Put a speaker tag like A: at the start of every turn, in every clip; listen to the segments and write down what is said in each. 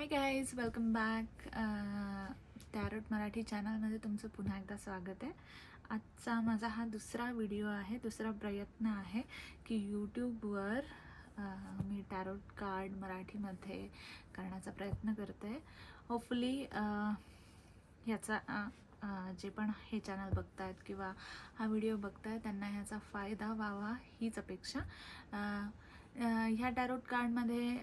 A: Hi guys welcome back tarot Marathi चॅनलमध्ये तुमचं पुन्हा एकदा स्वागत आहे. आजचा माझा हा दुसरा व्हिडिओ आहे दुसरा प्रयत्न आहे की यूट्यूबवर मी टॅरोट कार्ड मराठीमध्ये करण्याचा प्रयत्न करते. होपफुली ह्याचा जे पण हे चॅनल बघतायत किंवा हा व्हिडिओ बघतायत त्यांना ह्याचा फायदा व्हावा हीच अपेक्षा. ह्या टॅरोट कार्डमध्ये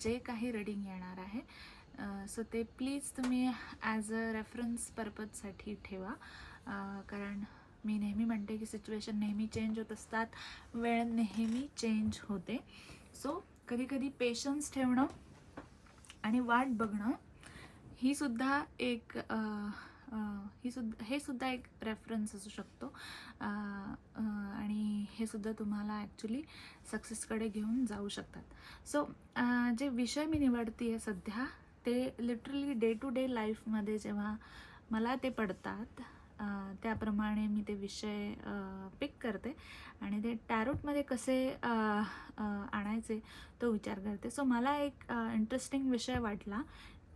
A: जे काही रीडिंग येणार आहे सो ते प्लीज तुम्ही ॲज अ रेफरन्स पर्पजसाठी ठेवा. कारण मी नेहमी म्हणते की सिच्युएशन नेहमी चेंज होत असतात वेळ नेहमी चेंज होते. सो कधीकधी पेशन्स ठेवणं आणि वाट बघणं ही सुद्धा एक ही सुद्धा हे सुद्धा एक रेफरन्स असू शकतो. आणि हे सुद्धा तुम्हाला ॲक्च्युली सक्सेसकडे घेऊन जाऊ शकतात. सो जे विषय मी निवडते आहे सध्या ते लिटरली डे टू डे लाईफमध्ये जेव्हा मला ते पडतात त्याप्रमाणे मी ते विषय पिक करते आणि ते टॅरोटमध्ये कसे आणायचे तो विचार करते. सो मला एक इंटरेस्टिंग विषय वाटला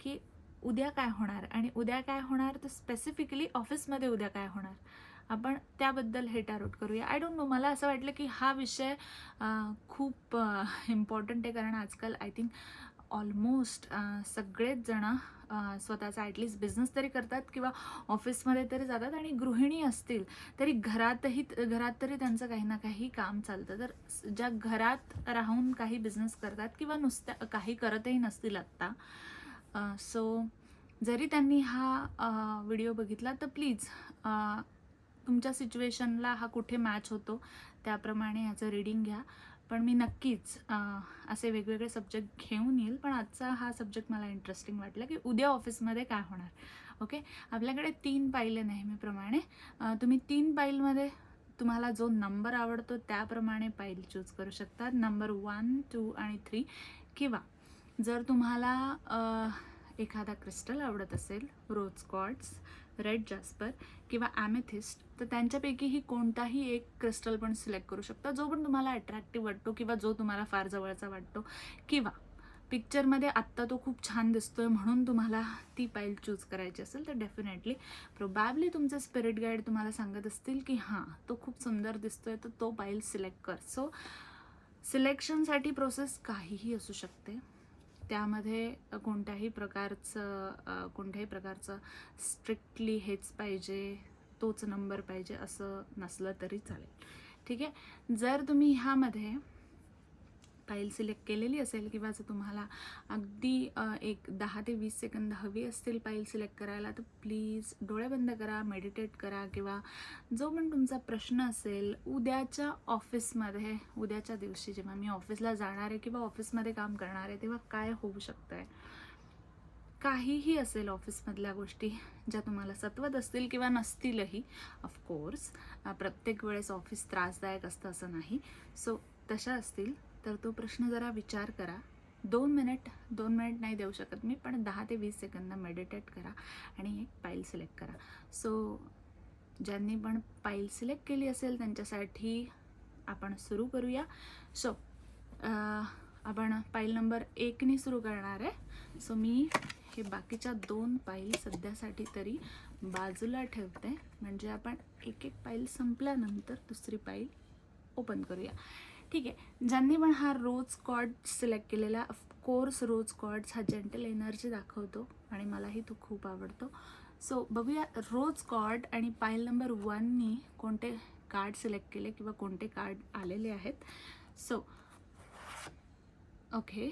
A: की उद्या काय होणार? आणि उद्या काय होणार? तर स्पेसिफिकली ऑफिसमध्ये उद्या काय होणार? आपण त्याबद्दल हे टॅरोट करूया. आय डोंट नो मला असं वाटलं की हा विषय खूप इम्पॉर्टंट आहे. कारण आजकाल आय थिंक ऑलमोस्ट सगळेच जणं स्वतःचा ॲटलीस्ट बिझनेस तरी करतात किंवा ऑफिसमध्ये तरी जातात आणि गृहिणी असतील. तरी घरातही घरात तरी त्यांचं काही ना काही काम चालतं. तर ज्या घरात राहून काही बिझनेस करतात किंवा नुसत्या काही करतही नसतील आत्ता सो जरी त्यांनी हा व्हिडिओ बघितला तर प्लीज तुमच्या सिच्युएशनला हा कुठे मॅच होतो त्याप्रमाणे ह्याचं रीडिंग घ्या. पण मी नक्कीच असे वेगवेगळे सब्जेक्ट घेऊन येईल पण आजचा हा सब्जेक्ट मला इंटरेस्टिंग वाटला की उद्या ऑफिसमध्ये काय होणार. ओके आपल्याकडे तीन पाईले नेहमीप्रमाणे. तुम्ही तीन पाईलमध्ये तुम्हाला जो नंबर आवडतो त्याप्रमाणे पाईल चूज करू शकता. नंबर वन टू आणि थ्री किंवा जर तुम्हाला एखादा क्रिस्टल आवडत असेल रोज क्वार्ट्स रेड जास्पर किंवा ॲमेथिस्ट तर त्यांच्यापैकीही कोणताही एक क्रिस्टल पण सिलेक्ट करू शकता. जो पण तुम्हाला अट्रॅक्टिव्ह वाटतो किंवा जो तुम्हाला फार जवळचा वाटतो. किंवा पिक्चरमध्ये आत्ता तो खूप छान दिसतोय म्हणून तुम्हाला ती पाईल चूज करायची असेल तर डेफिनेटली प्रोबॅबली तुमचे स्पिरिट गाईड तुम्हाला सांगत असतील की हां तो खूप सुंदर दिसतोय तर तो पाईल सिलेक्ट कर. सो सिलेक्शनसाठी प्रोसेस काहीही असू शकते. त्यामध्ये कोणत्याही प्रकारचं कोणत्याही प्रकारचं स्ट्रिक्टली हेच पाहिजे तोच नंबर पाहिजे असं नसलं तरी चालेल. ठीक आहे? जर तुम्ही ह्यामध्ये फाईल सिलेक्ट केलेली असेल किंवा जर तुम्हाला अगदी एक दहा ते वीस सेकंद हवी असतील फाईल सिलेक्ट करायला तर प्लीज डोळे बंद करा मेडिटेट करा किंवा जो पण तुमचा प्रश्न असेल उद्याच्या ऑफिसमध्ये उद्याच्या दिवशी जेव्हा मी ऑफिसला जाणार आहे किंवा ऑफिसमध्ये काम करणार आहे तेव्हा काय होऊ शकतं आहे काहीही असेल ऑफिसमधल्या गोष्टी ज्या तुम्हाला सत्वत असतील किंवा नसतीलही ऑफकोर्स प्रत्येक वेळेस ऑफिस त्रासदायक असतं असं नाही. सो तशा असतील. तर तो प्रश्न जरा विचार करा. दोन मिनिट दोन मिनिट नाही देऊ शकत मी पण दहा ते वीस सेकंद मेडिटेट करा आणि एक पाईल सिलेक्ट करा. सो ज्यांनी पण पाईल सिलेक्ट केली असेल त्यांच्यासाठी आपण सुरू करूया. सो आपण पाईल नंबर एकनी सुरू करणार आहे. सो मी हे बाकीच्या दोन पाईल सध्यासाठी तरी बाजूला ठेवते. म्हणजे आपण एक एक पाईल संपल्यानंतर दुसरी पाईल ओपन करूया. ठीक आहे. ज्यांनी पण हा रोज कॉर्ड सिलेक्ट केलेला ऑफकोर्स रोज कॉर्ड्स हा जेंटल एनर्जी दाखवतो आणि मलाही तो खूप आवडतो. सो बघूया रोज कॉर्ड आणि पाईल नंबर वननी कोणते कार्ड सिलेक्ट केले किंवा कोणते कार्ड आलेले आहेत. सो ओके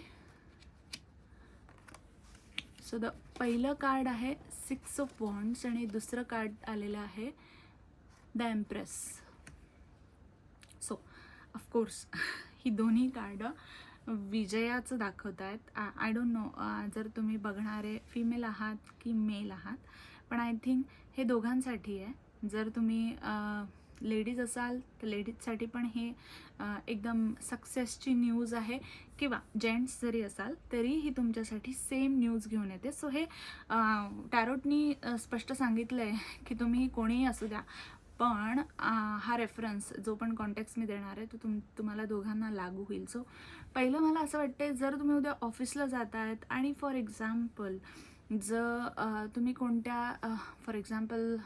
A: सो द पहिलं कार्ड आहे सिक्स ऑफ वॉन्ड्स आणि दुसरं कार्ड आलेलं आहे द एम्प्रेस ऑफकोर्स ही दोन्ही कार्ड विजयाचं दाखवत आहेत आय डोंट नो जर तुम्ही बघणारे फिमेल आहात की मेल आहात पण आय थिंक हे दोघांसाठी आहे. जर तुम्ही लेडीज असाल तर लेडीजसाठी पण हे एकदम सक्सेसची न्यूज आहे. किंवा जेंट्स जरी असाल तरीही तुमच्यासाठी सेम न्यूज घेऊन येते. सो हे टॅरोटनी स्पष्ट सांगितलं आहे की तुम्ही कोणीही असू द्या पण हा रेफरन्स जो पण कॉन्टॅक्ट मी देणार आहे तो तुम तुम्हाला दोघांना लागू होईल. सो पहिलं मला असं वाटतं जर तुम्ही उद्या ऑफिसला जात आहेत आणि फॉर एक्झाम्पल जर तुम्ही कोणत्या फॉर एक्झाम्पल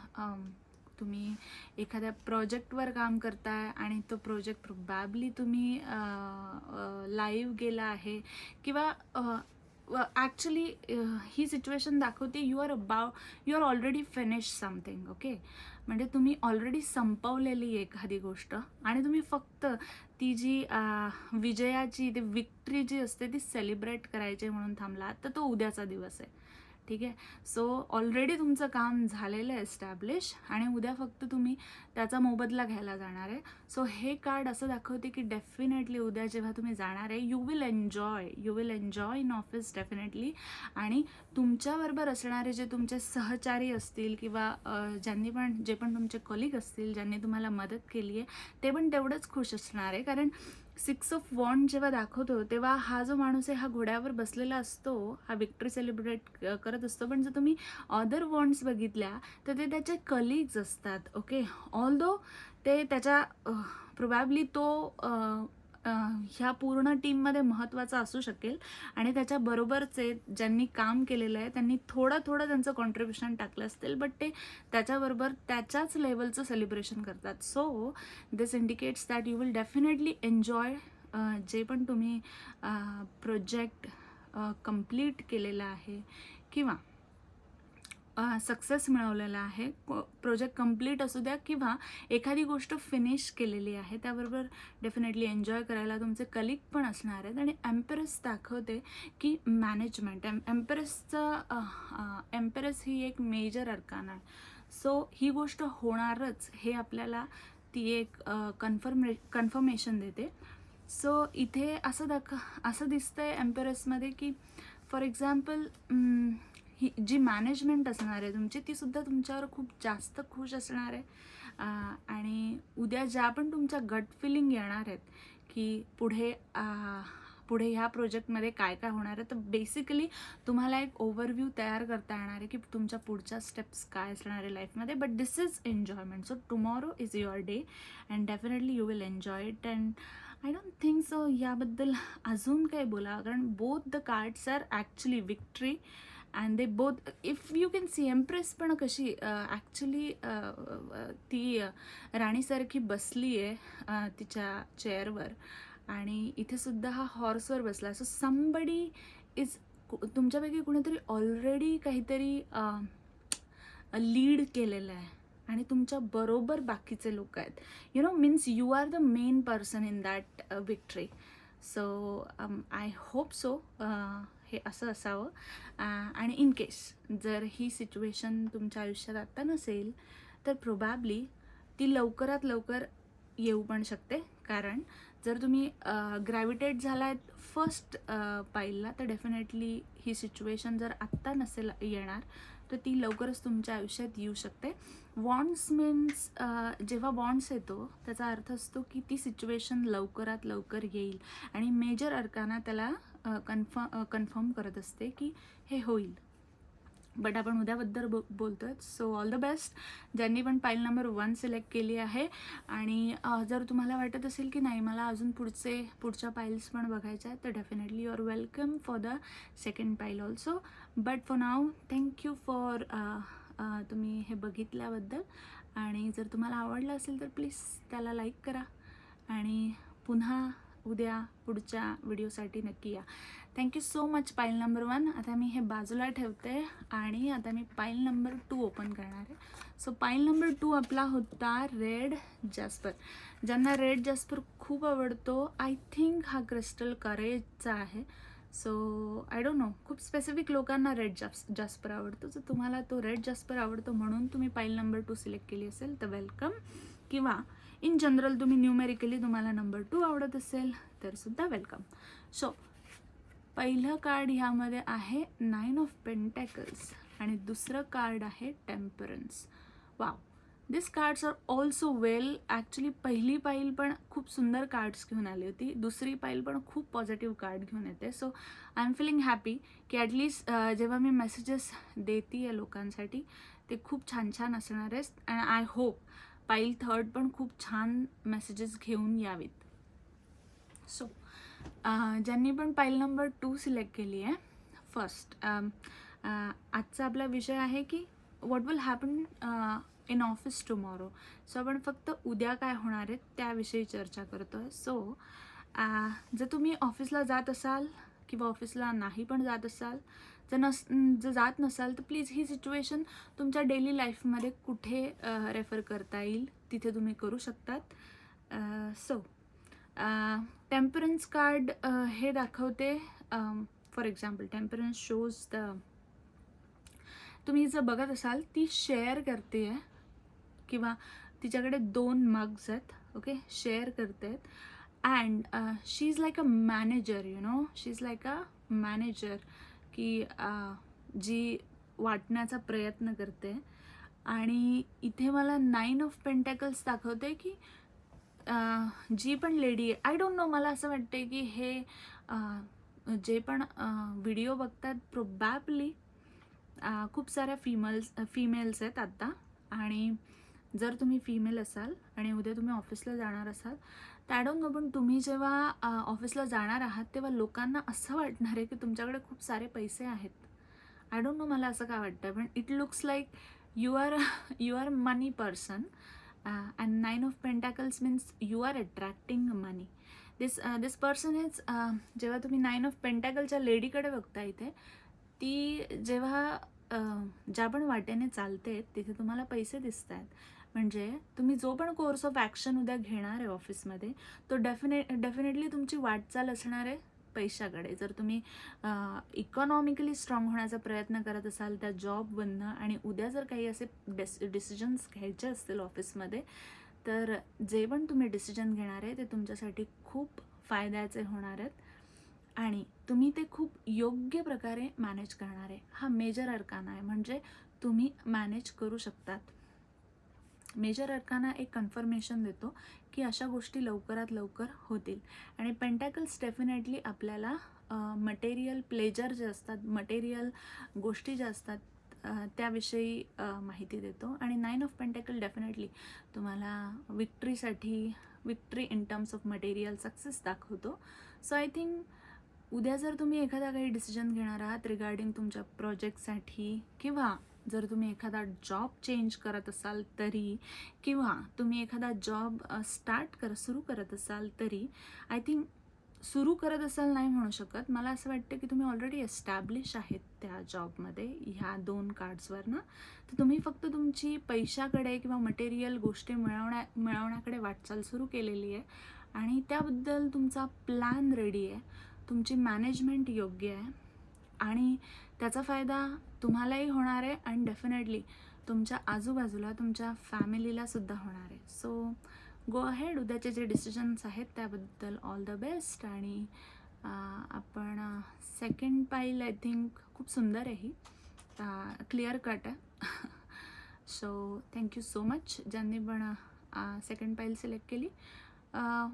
A: तुम्ही एखाद्या प्रोजेक्टवर काम करताय आणि तो प्रोजेक्ट प्रोबॅबली तुम्ही लाईव्ह गेला आहे किंवा ॲक्च्युली uh, ही सिच्युएशन दाखवते you are above you are already finish something okay म्हणजे तुम्ही ऑलरेडी संपवलेली एखादी गोष्ट आणि तुम्ही फक्त ती जी विजयाची ती विक्ट्री जी असते ती सेलिब्रेट करायची म्हणून थांबला तर तो उद्याचा दिवस आहे. ठीक आहे? सो ऑलरेडी तुमचं काम झालेलं आहे एस्टॅब्लिश आणि उद्या फक्त तुम्ही त्याचा मोबदला घ्यायला जाणार आहे. सो हे कार्ड असं दाखवते की डेफिनेटली उद्या जेव्हा तुम्ही जाणार आहे you will enjoy you will enjoy in office definitely आणि तुमच्याबरोबर असणारे जे तुमचे सहचारी असतील किंवा ज्यांनी पण जे पण तुमचे कलिग असतील ज्यांनी तुम्हाला मदत केली आहे ते पण तेवढंच खुश असणार आहे. कारण सिक्स ऑफ वॉन्ड जेव्हा दाखवतो तेव्हा हा जो माणूस आहे हा घोड्यावर बसलेला असतो हा विक्ट्री सेलिब्रेट करत असतो. पण जर तुम्ही अदर वॉन्ड्स बघितल्या तर ते त्याचे कलिग्ज असतात ओके ऑल दो ते त्याच्या प्रोबॅबली तो ह्या पूर्ण टीममध्ये महत्त्वाचा असू शकेल. आणि त्याच्याबरोबरचे ज्यांनी काम केलेलं आहे त्यांनी थोडं थोडं त्यांचं कॉन्ट्रीब्युशन टाकलं असतील बट ते त्याच्याबरोबर त्याच्याच लेवलचं सेलिब्रेशन करतात. So this indicates that you will definitely enjoy जे पण तुम्ही प्रोजेक्ट कंप्लीट केलेलं आहे. किंवा सक्सेस मिळवलेला आहे. प्रोजेक्ट कंप्लीट असू द्या किंवा एखादी गोष्ट फिनिश केलेली आहे त्याबरोबर डेफिनेटली एन्जॉय करायला तुमचे कलिक पण असणार आहेत. आणि एम्पेरस दाखवते की मॅनेजमेंट एम एम्पेरसचं एम्पेरस ही एक मेजर अर्कान आहे. सो ही गोष्ट होणारच हे आपल्याला ती एक कन्फर्मे कन्फर्मेशन देते. सो इथे असं दाख असं दिसतंय एम्पेरसमध्ये की फॉर एक्झाम्पल ही जी मॅनेजमेंट असणार आहे तुमची ती सुद्धा तुमच्यावर खूप जास्त खुश असणार आहे. आणि उद्या ज्या पण तुमच्या गट फिलिंग येणार आहेत की पुढे पुढे ह्या प्रोजेक्टमध्ये काय काय होणार आहे तर बेसिकली तुम्हाला एक ओव्हरव्ह्यू तयार करता येणार आहे की तुमच्या पुढच्या स्टेप्स काय असणार आहे लाईफमध्ये but this is enjoyment so tomorrow is your day and definitely you will enjoy it and I don't think so याबद्दल अजून काही बोला कारण both the cards are actually victory and they both if you can see empress पण कशी actually ती राणीसारखी बसली आहे तिच्या चेअरवर आणि इथे सुद्धा हा हॉर्सवर बसला. सो समबडी इज तुमच्यापैकी कुणीतरी ऑलरेडी काहीतरी लीड केलेलं आहे. आणि तुमच्या बरोबर बाकीचे लोक आहेत. You know means you are the main person in that victory so I hope so हे असं असावं. आणि इन केस जर ही सिच्युएशन तुमच्या आयुष्यात आत्ता नसेल तर प्रोबॅबली ती लवकरात लवकर येऊ पण शकते. कारण जर तुम्ही ग्रॅव्हिटेट झाला आहेत फर्स्ट पाईलला तर डेफिनेटली ही सिच्युएशन जर आत्ता नसेल येणार तर ती लवकरच तुमच्या आयुष्यात येऊ शकते. वॉन्ड्स मीन्स जेव्हा वॉन्ड्स येतो त्याचा अर्थ असतो की ती सिच्युएशन लवकरात लवकर येईल. आणि मेजर अर्काना त्याला कन्फर्म कन्फर्म करत असते की हे होईल. बट आपण उद्याबद्दल बो बोलतो आहे सो ऑल द बेस्ट ज्यांनी पण पाईल नंबर वन सिलेक्ट केली आहे आणि जर तुम्हाला वाटत असेल की नाही मला अजून पुढचे पुढच्या पाईल्स पण बघायच्या आहेत तर definitely you are welcome for the second pile also but for now thank you for तुम्ही हे बघितल्याबद्दल. आणि जर तुम्हाला आवडलं असेल तर प्लीज त्याला लाईक करा. आणि पुन्हा उद्या पुढच्या व्हिडिओसाठी नक्की या. Thank you so much pile number one आता मी हे बाजूला ठेवते आणि आता मी पाईल नंबर टू ओपन करणार आहे. सो पाईल नंबर टू आपला होता रेड जॅस्पर ज्यांना रेड जॅस्पर खूप आवडतो आय थिंक हा क्रिस्टल करेजचा आहे. सो आय डोंट नो खूप स्पेसिफिक लोकांना रेड जास जास्पर आवडतो. जर तुम्हाला तो रेड जास्पर आवडतो म्हणून तुम्ही पाईल नंबर टू सिलेक्ट केली असेल तर वेलकम किंवा इन जनरल तुम्ही न्यूमेरिकली तुम्हाला नंबर टू आवडत असेल तरसुद्धा वेलकम सो पहिलं कार्ड ह्यामध्ये आहे नाईन ऑफ पेंटॅकल्स आणि दुसरं कार्ड आहे temperance wow this cards are also well actually पहिली पाईल पण खूप सुंदर कार्ड्स घेऊन आली होती. दुसरी पाईल पण खूप पॉझिटिव्ह कार्ड घेऊन येते. So I am feeling happy की ॲटलीस्ट जेव्हा मी मेसेजेस देते आहे लोकांसाठी ते खूप छान छान असणार आहेत. And I hope pile third पण खूप छान मेसेजेस घेऊन यावीत. सो ज्यांनी पण पाईल नंबर टू सिलेक्ट केली आहे फर्स्ट आजचा आपला विषय आहे की what will happen in office tomorrow so आपण फक्त उद्या काय होणार आहे त्याविषयी चर्चा करतो आहे सो जर तुम्ही ऑफिसला जात असाल किंवा ऑफिसला नाही पण जात असाल जर नस जर जात नसाल तर प्लीज ही सिच्युएशन तुमच्या डेली लाईफमध्ये कुठे रेफर करता येईल तिथे तुम्ही करू शकतात. सो टेम्परन्स कार्ड हे दाखवते. For example temperance shows the तुम्ही जर बघत असाल ती शेअर करते आहे किंवा तिच्याकडे दोन मग्स आहेत ओके शेअर करते आहेत. And she is like a manager you know she is like a manager की uh, जी वाटण्याचा प्रयत्न करते. आणि इथे मला नाईन ऑफ पेंटॅकल्स दाखवते की uh, जी पण लेडी आहे आय डोंट नो मला असं वाटते की हे uh, जे पण व्हिडिओ बघतात प्रोबॅबली खूप साऱ्या फिमल्स फिमेल्स आहेत आत्ता आणि जर तुम्ही फिमेल असाल आणि उद्या तुम्ही ऑफिसला जाणार असाल तर आय नो पण तुम्ही जेव्हा ऑफिसला जाणार आहात तेव्हा लोकांना असं वाटणार आहे की तुमच्याकडे खूप सारे पैसे आहेत. आय डोंट नो मला असं काय वाटतं पण it looks like you are you are money person and nine of pentacles means you are attracting money this this person is जेव्हा तुम्ही नाईन ऑफ पेंटॅकलच्या लेडीकडे बघता इथे ती जेव्हा ज्या पण वाटेने चालते तिथे तुम्हाला पैसे दिसत आहेत म्हणजे तुम्ही जो पण कोर्स ऑफ ॲक्शन उद्या घेणार आहे ऑफिसमध्ये तो डेफिने डेफिनेटली तुमची वाटचाल असणार आहे पैशाकडे. जर तुम्ही इकॉनॉमिकली स्ट्रॉंग होण्याचा प्रयत्न करत असाल त्या जॉबमधनं आणि उद्या जर काही असे डेस डिसिजन्स घ्यायचे असतील ऑफिसमध्ये तर जे पण तुम्ही डिसिजन घेणार आहे ते तुमच्यासाठी खूप फायद्याचे होणार आहेत. आणि तुम्ही ते खूप योग्य प्रकारे मॅनेज करणार आहे. हा मेजर अरकाना आहे. म्हणजे तुम्ही मॅनेज करू शकतात. मेजर अर्काना एक कन्फर्मेशन देतो की अशा गोष्टी लवकरात लवकर होतील. आणि पेंटॅकल्स डेफिनेटली आपल्याला मटेरियल प्लेजर जे असतात मटेरियल गोष्टी ज्या असतात त्याविषयी माहिती देतो. आणि नाईन ऑफ पेंटॅकल डेफिनेटली तुम्हाला विक्ट्रीसाठी victory in terms of material success दाखवतो. सो आय थिंक उद्या जर तुम्ही एखादा काही डिसिजन घेणार आहात रिगार्डिंग तुमच्या प्रोजेक्टसाठी किंवा जर तुम्ही एखादा जॉब चेंज करत असाल तरी किंवा तुम्ही एखादा जॉब स्टार्ट कर सुरू करत असाल तरी आय थिंक सुरू करत असाल नाही म्हणू शकत. मला असं वाटतं की तुम्ही ऑलरेडी एस्टॅब्लिश आहेत त्या जॉबमध्ये ह्या दोन कार्ड्सवरनं तर तुम्ही फक्त तुमची पैशाकडे किंवा मटेरियल गोष्टी मिळवण्या मिळवण्याकडे वाटचाल सुरू केलेली आहे. आणि त्याबद्दल तुमचा प्लॅन रेडी आहे. तुमची मॅनेजमेंट योग्य आहे. आणि त्याचा फायदा तुम्हालाही होणार आहे आणि डेफिनेटली तुमच्या आजूबाजूला तुमच्या फॅमिलीला सुद्धा होणार आहे. सो गो अहेड उद्याचे जे डिसिजन्स आहेत त्याबद्दल ऑल द बेस्ट आणि आपण सेकंड पाईल आय थिंक खूप सुंदर आहे ही. क्लिअर कट आहे. So thank you so much ज्यांनी पण सेकंड पाईल सिलेक्ट केली.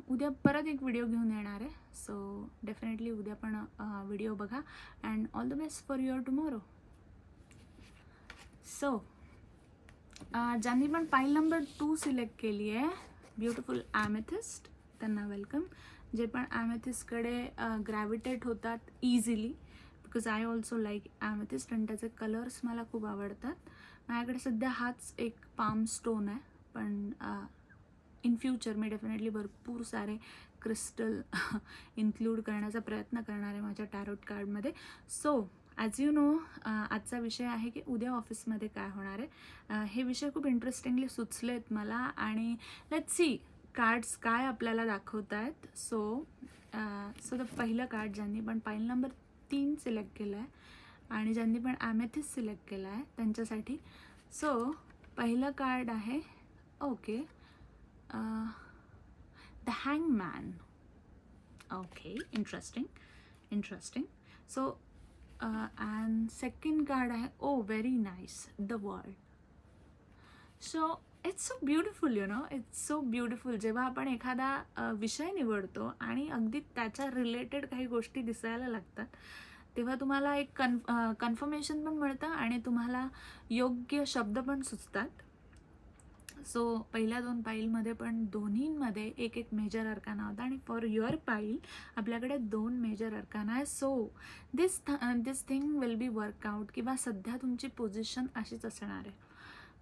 A: उद्या परत एक व्हिडिओ घेऊन येणार आहे. सो डेफिनेटली उद्या पण व्हिडिओ बघा and all the best for your tomorrow so ज्यांनी पण पाईल नंबर टू सिलेक्ट केली आहे ब्युटिफुल ॲमेथिस्ट त्यांना वेलकम जे पण ॲमेथिस्टकडे ग्रॅव्हिटेट होतात easily because I also like amethyst आणि त्याचे कलर्स मला खूप आवडतात. माझ्याकडे सध्या हाच एक पाम स्टोन आहे पण इन फ्युचर मी डेफिनेटली भरपूर सारे क्रिस्टल इन्क्लूड करण्याचा प्रयत्न करणार आहे माझ्या टॅरोट कार्डमध्ये सो ॲज यू नो आजचा विषय आहे की उद्या ऑफिसमध्ये काय होणार आहे. Uh, हे विषय खूप इंटरेस्टिंगली सुचले आहेत मला आणि लेट सी कार्ड्स काय आपल्याला दाखवत आहेत सो सो द पहिलं कार्ड ज्यांनी पण पाईल नंबर तीन सिलेक्ट केलं आहे आणि ज्यांनी पण ॲमेथिस सिलेक्ट केलं आहे त्यांच्यासाठी. सो पहिलं कार्ड आहे okay the hangman okay interesting interesting so and second card आहे ओ very nice the world so it's so beautiful you know it's so beautiful जेव्हा आपण एखादा uh, विषय निवडतो आणि अगदी त्याच्या रिलेटेड काही गोष्टी दिसायला लागतात तेव्हा तुम्हाला एक कन्फ कन्फर्मेशन uh, पण मिळतं आणि तुम्हाला योग्य शब्द पण सुचतात. सो पहिल्या दोन पाईलमध्ये पण दोन्हींमध्ये एक एक मेजर अर्काना होता आणि फॉर युअर पाईल आपल्याकडे दोन मेजर अर्काना आहे. So this this thing will be workout किंवा सध्या तुमची पोझिशन अशीच असणार आहे.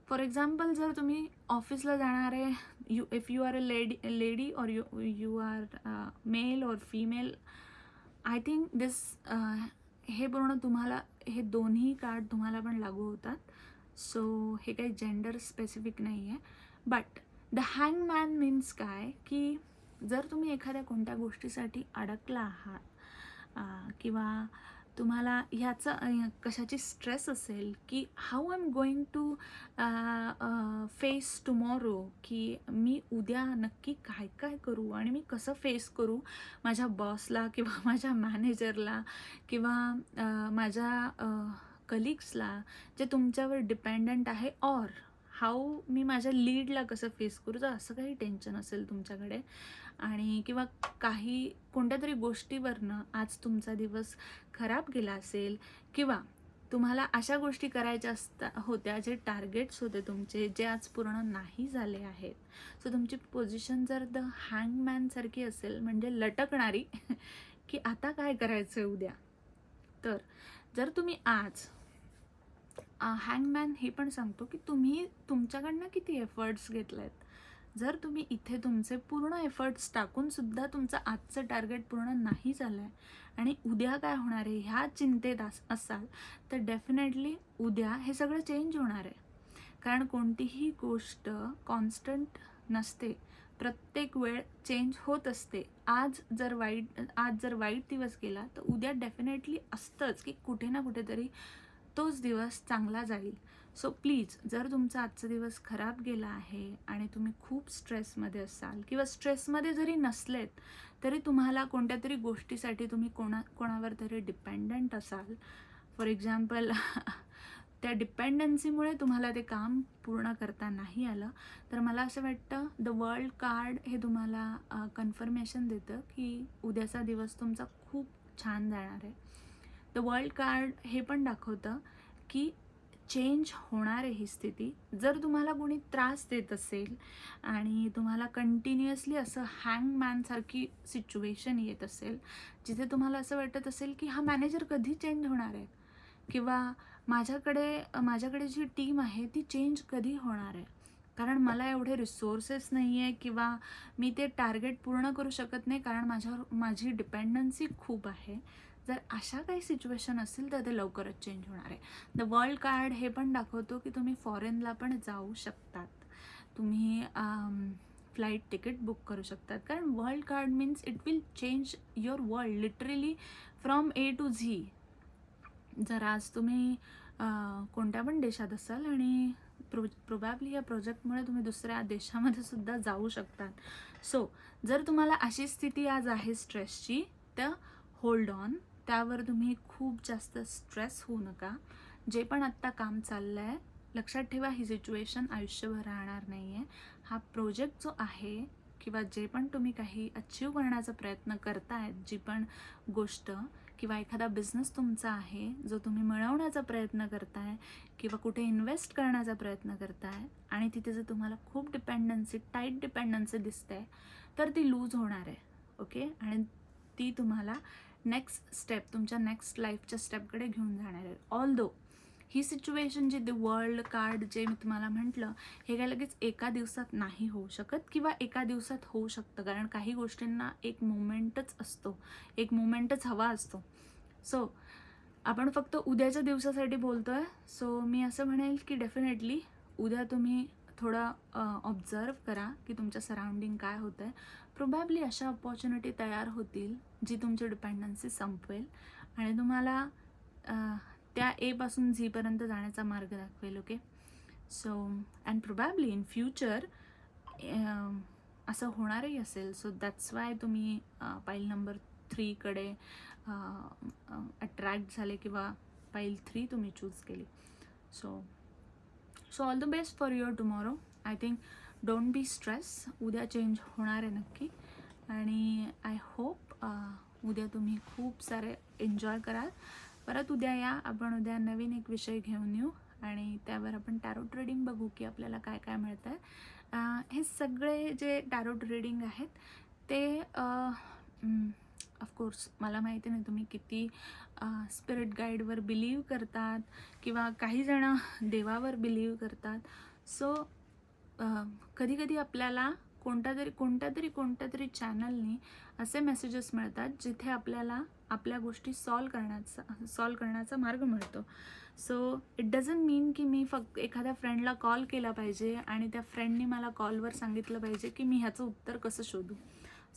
A: फॉर एक्झाम्पल जर तुम्ही ऑफिसला जाणार आहे you if you are a lady lady or you you are male or female I think this हे पूर्ण तुम्हाला हे दोन्ही कार्ड तुम्हाला पण लागू होतात. सो हे काही जेंडर स्पेसिफिक नाही आहे बट द हँगमॅन मीन्स काय? की जर तुम्ही एखाद्या कोणत्या गोष्टीसाठी अडकला आहात किंवा तुम्हाला ह्याचं कशाची स्ट्रेस असेल की how am going to face tomorrow की मी उद्या नक्की काय काय करू आणि मी कसं फेस करू माझ्या बॉसला किंवा माझ्या मॅनेजरला किंवा माझ्या कलिग्सला जे तुमच्यावर डिपेंडंट आहे ऑर हाऊ मी माझ्या लीडला कसं फेस करू तर असं काही टेन्शन असेल तुमच्याकडे आणि किंवा काही कोणत्या तरी गोष्टीवरनं आज तुमचा दिवस खराब गेला असेल किंवा तुम्हाला अशा गोष्टी करायच्या असता होत्या जे टार्गेट्स होते तुमचे जे आज पूर्ण नाही झाले आहेत. सो तुमची पोझिशन जर द हँगमॅनसारखी असेल म्हणजे लटकणारी की आता काय करायचं आहे उद्या? तर जर तुम्ही आज हँगमॅन हे पण सांगतो की तुम्ही तुमच्याकडनं किती एफर्ट्स घेतले आहेत जर तुम्ही इथे तुमचे पूर्ण एफर्ट्स टाकूनसुद्धा तुमचं आजचं टार्गेट पूर्ण नाही झालं आहे आणि उद्या काय होणार आहे ह्या चिंतेत अस असाल तर डेफिनेटली उद्या हे सगळं चेंज होणार आहे. कारण कोणतीही गोष्ट कॉन्स्टंट नसते. प्रत्येक वेळ चेंज होत असते. आज जर वाईट आज जर वाईट दिवस गेला तर उद्या डेफिनेटली असतंच की कुठे ना कुठेतरी तोच दिवस चांगला जाईल. सो प्लीज जर तुमचा आजचा दिवस खराब गेला आहे आणि तुम्ही खूप स्ट्रेसमध्ये असाल किंवा स्ट्रेसमध्ये जरी नसलेत तरी तुम्हाला कोणत्या तरी गोष्टीसाठी तुम्ही कोणा कोणावर तरी डिपेंडंट असाल. फॉर एक्झाम्पल त्या डिपेंडन्सीमुळे तुम्हाला ते काम पूर्ण करता नाही आलं. तर मला असं वाटतं द वर्ल्ड कार्ड हे तुम्हाला कन्फर्मेशन देतं की उद्याचा दिवस तुमचा खूप छान जाणार आहे. द वर्ल्ड कार्ड हे पण दाखवतं की चेंज होणार आहे ही स्थिती. जर तुम्हाला कोणी त्रास देत असेल आणि तुम्हाला कंटिन्युअसली असं हँगमॅनसारखी सिच्युएशन येत असेल जिथे तुम्हाला असं वाटत असेल की हा मॅनेजर कधी चेंज होणार आहे? किंवा माझ्याकडे माझ्याकडे जी टीम आहे ती चेंज कधी होणार आहे? कारण मला एवढे रिसोर्सेस नाही आहे किंवा मी ते टार्गेट पूर्ण करू शकत नाही कारण माझ्यावर माझी डिपेंडन्सी खूप आहे. जर अशा काही सिच्युएशन असेल तर ते लवकरच चेंज होणार आहे. द वर्ल्ड कार्ड हे पण दाखवतो की तुम्ही फॉरेनला पण जाऊ शकतात. तुम्ही फ्लाईट तिकीट बुक करू शकतात. कारण world card means it will change your world literally from A to Z जर आज तुम्ही कोणत्या पण देशात असाल आणि प्रो प्रोबॅबली या प्रोजेक्टमुळे तुम्ही दुसऱ्या देशामध्ये सुद्धा जाऊ शकतात. सो जर तुम्हाला अशी स्थिती आज आहे स्ट्रेसची तर होल्ड ऑन त्यावर तुम्ही खूप जास्त स्ट्रेस होऊ नका. जे पण आत्ता काम चाललं आहे लक्षात ठेवा ही सिच्युएशन आयुष्यभर राहणार नाही आहे हा प्रोजेक्ट जो आहे किंवा जे पण तुम्ही काही अचीव करण्याचा प्रयत्न करतायत जी पण गोष्ट किंवा एखादा बिझनेस तुमचा आहे जो तुम्ही मिळवण्याचा प्रयत्न करताय किंवा कुठे इन्व्हेस्ट करण्याचा प्रयत्न करताय आणि तिथे जर तुम्हाला खूप डिपेंडन्सी टाईट डिपेंडन्सी दिसते तर ती लूज होणार आहे. ओके आणि ती तुम्हाला नेक्स्ट स्टेप तुमच्या नेक्स्ट लाईफच्या स्टेपकडे घेऊन जाणार आहे. ऑल दो ही सिच्युएशन जी द वर्ल्ड कार्ड जे मी तुम्हाला म्हटलं हे काय लगेच एका दिवसात नाही होऊ शकत किंवा एका दिवसात होऊ शकतं. कारण काही गोष्टींना एक मोमेंटच असतो. एक मोमेंटच हवा असतो. सो आपण फक्त उद्याच्या दिवसासाठी बोलतो आहे सो मी असं म्हणेल की डेफिनेटली उद्या तुम्ही थोडं ऑब्झर्व करा की तुमच्या सराउंडिंग काय होतं आहे प्रोबॅबली अशा ऑपॉर्च्युनिटी तयार होतील जी तुमची डिपेंडन्सी संपवेल आणि तुम्हाला त्या एपासून झीपर्यंत जाण्याचा मार्ग दाखवेल okay so and probably in future असं होणारही असेल. सो दॅट्स वाय तुम्ही पाईल नंबर थ्रीकडे अट्रॅक्ट झाले किंवा पाईल थ्री तुम्ही चूज केली. So so all the best for your tomorrow I think don't be stress उद्या चेंज होणार आहे नक्की. आणि आय होप uh, उद्या तुम्ही खूप सारे एन्जॉय कराल. परत उद्या या. आपण उद्या नवीन एक विषय घेऊन येऊ. आणि त्यावर आपण टॅरो ट्रेडिंग बघू की आपल्याला काय काय मिळतं आहे uh, हे सगळे जे टॅरोट रीडिंग आहेत ते uh, mm, ऑफकोर्स मला माहिती नाही तुम्ही किती स्पिरिट गाईडवर बिलीव करतात किंवा काही जण देवावर बिलीव करतात. सो कधीकधी आपल्याला कोणत्या तरी कोणत्या तरी कोणत्या तरी चॅनलनी असे मेसेजेस मिळतात जिथे आपल्याला आपल्या गोष्टी सॉल्व करण्याचा सॉल्व करण्याचा मार्ग मिळतो. सो इट डझंट मीन की मी फक्त एखाद्या फ्रेंडला कॉल केला पाहिजे आणि त्या फ्रेंडनी मला कॉलवर सांगितलं पाहिजे की मी ह्याचं उत्तर कसं शोधू.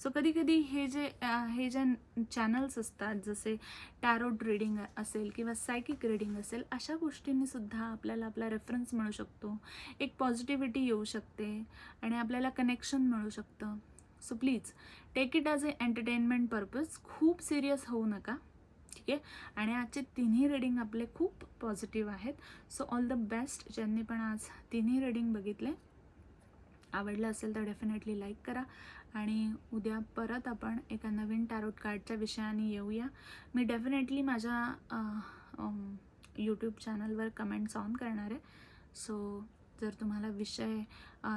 A: सो कधी कधी हे जे हे जे चॅनल्स असतात जसे टॅरोट रीडिंग असेल किंवा सायकिक रीडिंग असेल अशा गोष्टींनीसुद्धा आपल्याला आपला रेफरन्स मिळू शकतो. एक पॉझिटिव्हिटी येऊ शकते आणि आपल्याला कनेक्शन मिळू शकतं. So please take it as a entertainment purpose खूप सिरियस होऊ नका. ठीक आहे? आणि आजचे तिन्ही रीडिंग आपले खूप पॉझिटिव्ह आहेत. सो ऑल द बेस्ट ज्यांनी पण आज तिन्ही रीडिंग बघितले आवडलं असेल तर डेफिनेटली लाईक करा. आणि उद्या परत आपण एका नवीन टॅरोट कार्डच्या विषयाने येऊया. मी डेफिनेटली माझ्या यूट्यूब चॅनलवर कमेंट्स ऑन करणार आहे. सो जर तुम्हाला विषय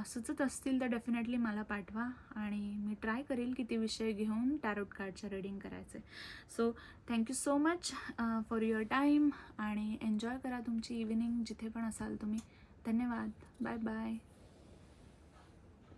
A: सुचत असतील तर डेफिनेटली मला पाठवा आणि मी ट्राय करेल की ते विषय घेऊन टॅरोट कार्डच्या रीडिंग करायचे. So thank you so much for your time आणि एन्जॉय करा तुमची इव्हिनिंग जिथे पण असाल तुम्ही. धन्यवाद. Bye bye